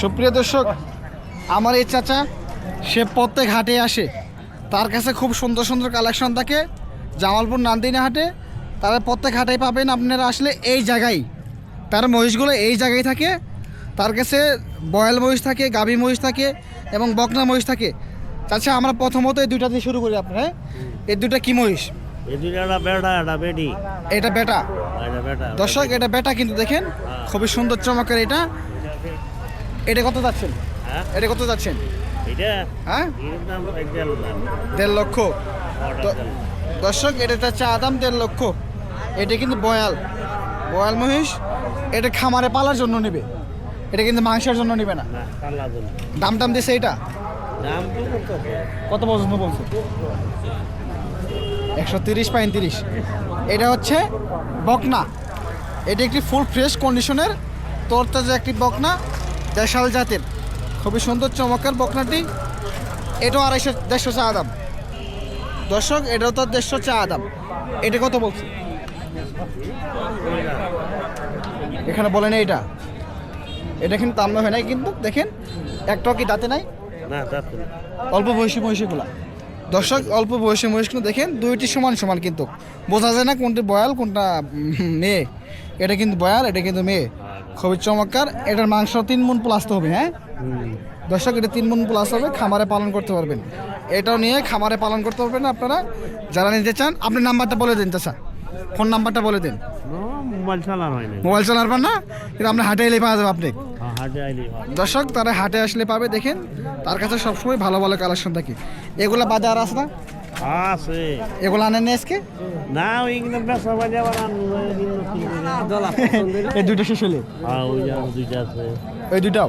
সুপ্রিয় দর্শক আমার এই চাচা সে প্রত্যেক হাটে আসে। তার কাছে খুব সুন্দর সুন্দর কালেকশন থাকে। জামালপুর নান্দিনা হাটে। তারা প্রত্যেক হাটেই পাবেন। আপনারা আসলে এই জায়গায় তার মহিষগুলো এই জায়গায় থাকে। তার কাছে বয়াল মহিষ থাকে গাভী মহিষ থাকে এবং বকনা মহিষ থাকে। চাচা আমরা প্রথমত এই দুইটা দিয়ে শুরু করি আপনার। এই দুইটা কি মহিষ? বেটা বেটি এটা বেটা। দর্শক এটা বেটা কিন্তু দেখেন খুবই সুন্দর চমকের এটা। এটা কত যাচ্ছেন? হ্যাঁ? এটা কত যাচ্ছেন? হ্যাঁ? এক দেড় লক্ষ। দর্শক এটা চা দাম দেড় লক্ষ। এটা কিন্তু বয়াল। বয়াল মহিষ এটা খামারে পালার জন্য নেবে। এটা কিন্তু মাংসের জন্য নেবে না। দাম টাম দিছে এটা? কত? কত পর্যন্ত বলছে? একশো তিরিশ পঁয়ত্রিশ এটা হচ্ছে বকনা। এটা একটি ফুল ফ্রেশ কন্ডিশনের তরতাজা একটি বকনা দেশাল জাতের। খুবই সুন্দর চমৎকার বকনাটি। এটাও আড়াইশো দেড়শো চা দাম। দর্শক এটাও তো দেড়শো চা দাম। এটা কত বলছে? এখানে বলেন এইটা এটা। এটা কিন্তু দাম হয় নাই কিন্তু দেখেন একটাও কি দাঁতে নাই। অল্প বয়সী মহিষীগুলা। দর্শক অল্প বয়সী মহিষগুলো দেখেন দুইটি সমান সমান কিন্তু। বোঝা যায় না কোনটি বয়াল কোনটা মেয়ে। এটা কিন্তু বয়াল এটা কিন্তু মেয়ে। খুবই চমৎকার। এটার মাংস তিন মন প্লাস তো হবে হ্যাঁ? দর্শক এটা তিন মন প্লাস হবে খামারে পালন করতে পারবেন। এটাও নিয়ে খামারে পালন করতে পারবেন আপনারা। যারা নিতে চান আপনি নাম্বারটা বলে দিন চাষা ফোন নাম্বারটা বলে দিন। মোবাইল চালানো হয় মোবাইল চালার পার না কিন্তু আপনি হাটে এলে পাওয়া যাবে আপনি। দর্শক তারা হাটে আসলে পাবে দেখেন তার কাছে সবসময় ভালো ভালো কালেকশন থাকে এগুলা বাজার আর আছে না? আছে। এগুলো আনেন না আজকে না ওইগুলো বেসা বাজে আবার এই দুটো শেষ হলে হ্যাঁ ওই দুটাও